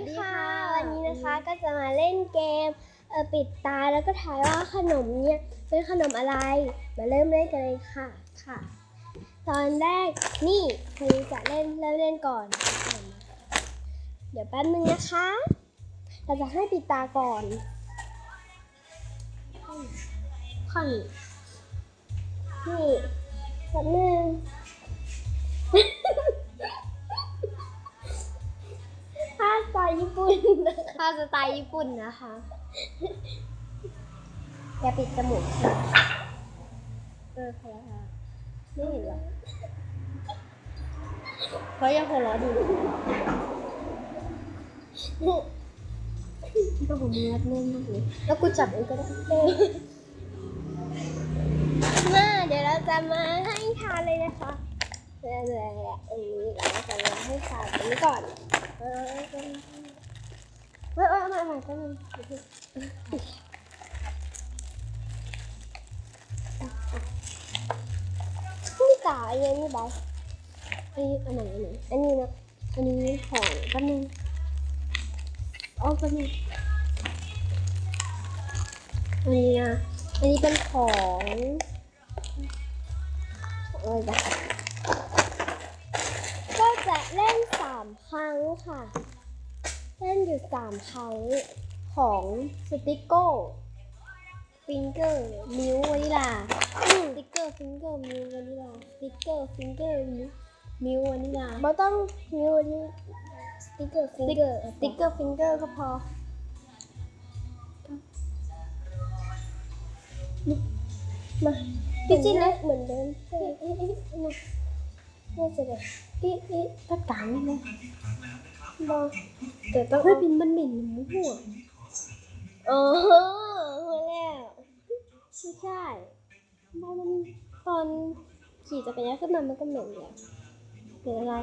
ดีค่ะ วันนี้นะคะก็จะมาเล่นเกมเออปิดตาแล้วก็ถ่ายว่าขนมเนี่ยเป็นขนมอะไร มาเริ่มเล่นกันเลยค่ะค่ะ ตอนแรกนี่คือจะเล่นเริ่มเล่นก่อน เดี๋ยวแป๊บนึงนะคะ เราจะให้ปิดตาก่อนข้อนนี่แป๊บนึง ภาษาญี่ปุ่นนะคะสไตล์ญี่ปุ่นนะคะอย่าปิดจมูกค่ะเออพอแล้วค่ะไม่เห็นหรอเพรายังหัวเราะอยู่ก็ผมมือแน่นมากเลยแล้วกูจับเองก็ได้มาเดี๋ยวเราจะมาให้ทานเลยนะคะเรื่อยๆอันนี้เราจะมาให้ทานอันนี้ก่อน เออเออเออเออมาใหม่ก็มันนี่ตาอันนี้นี่บายอันนี้อันไหนอันไหนอันนี้นะอันนี้ของแป๊บนึงเอาแป๊บนึงอันนี้นะอันนี้เป็นของของอะไรบ้าง ครั้งค่ะ เล่นอยู่สามครั้งของสติกโก้ฟิงเกอร์มิววานิลาสติกเกอร์ฟิงเกอร์มิววานิลาสติกเกอร์ฟิงเกอร์มิววานิลาเราต้องมิววานิลาสติกเกอร์ฟิงเกอร์สติกเกอร์ฟิงเกอร์ก็พอมาจริงๆนะเหมือนเดิมใช่ไหมน่าจะเด็ อีอีตัดกลางนี่นะบอแต่ต้องเฮ้ยบินมันเหมิ่นหมูหัวโอ้โหหัวแล้วไม่ใช่บอมันตอนขี่จักรยานขึ้นมามันก็เหม็นแล้วเหม็นอะไร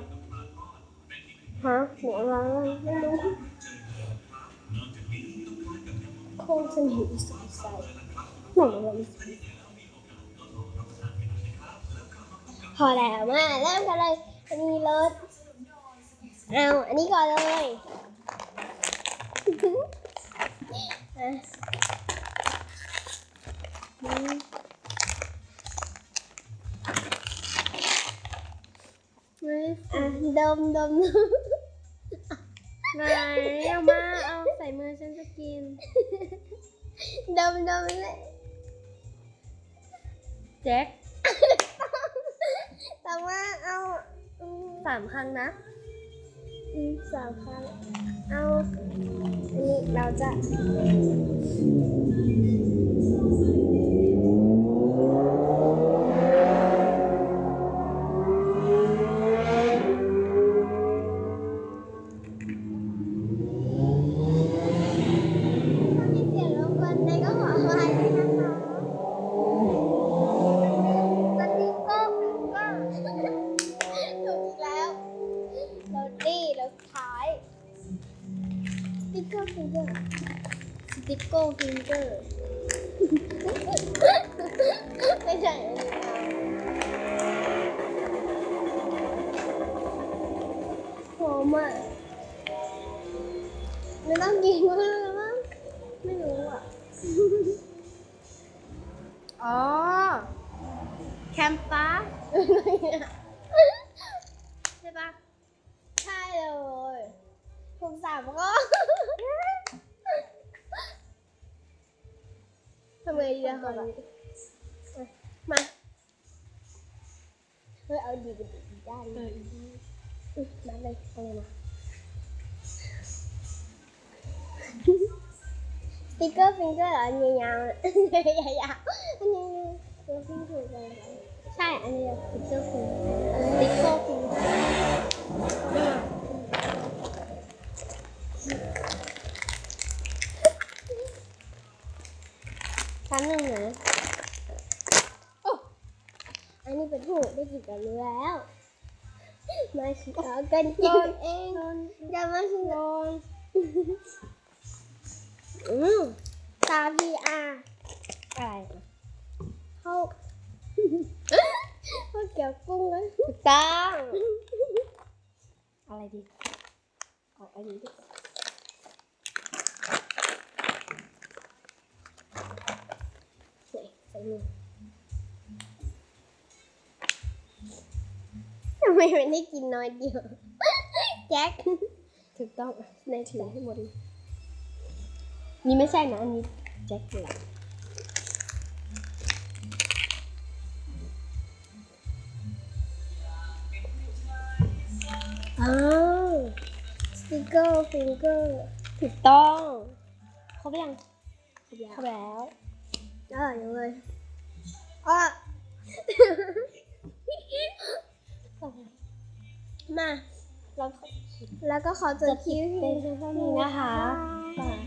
ฮะเหม็นอะไรไม่รู้คงจะเหม็นอีสานใส่หนวะอีสานพอแล้วมาเริ่มกันเลย อันนี้รถเอาอันนี้ก่อนเลยอะอืมอะดมดมไหนเอามาเอาใส่มือฉันจะกิน ดมดมเลยแจ็ค แต่ว่าเอาอืม สามครั้งนะ อืมสามครั้ง เอาอันนี้เราจะ สุดท้ายสติ๊กเกอร์ฟิงเกอร์สติ๊กเกอร์ฟิงเกอร์ไม่ใช่อันนี้หอมอะไม่ต้องกินมากแล้วมั้งไม่รู้อะ อ๋อ แคมปัสใผมสามก็ทำไมดีอะคะมาเฮ้ยเอาดีกันดีได้เลยอืมมา ชั้นหนึ่งนะโอ้อันนี้เป็นหูกได้กินกันแล้ว มาชิเอากันกินเองอย่ามาชิโอนอืมตาพีอาอะไรเขาเขาเกี่ยวกุ้งนะถูกต้องอะไรดีเอาอันนี้ดิ ทำไมมันได้กินน้อยเดียวแจ็คถูกต้องในถือให้หมดเลยนี่ไม่ใช่นะอันนี้แจ็คเลยอ้าวสติกเกอร์ฟิงเกอร์ถูกต้องครบยังครบแล้วครบแล้วอ่ายังเลย อะมา แล้วแล้วก็ขอจบคลิปเป็นเท่านี้นะคะ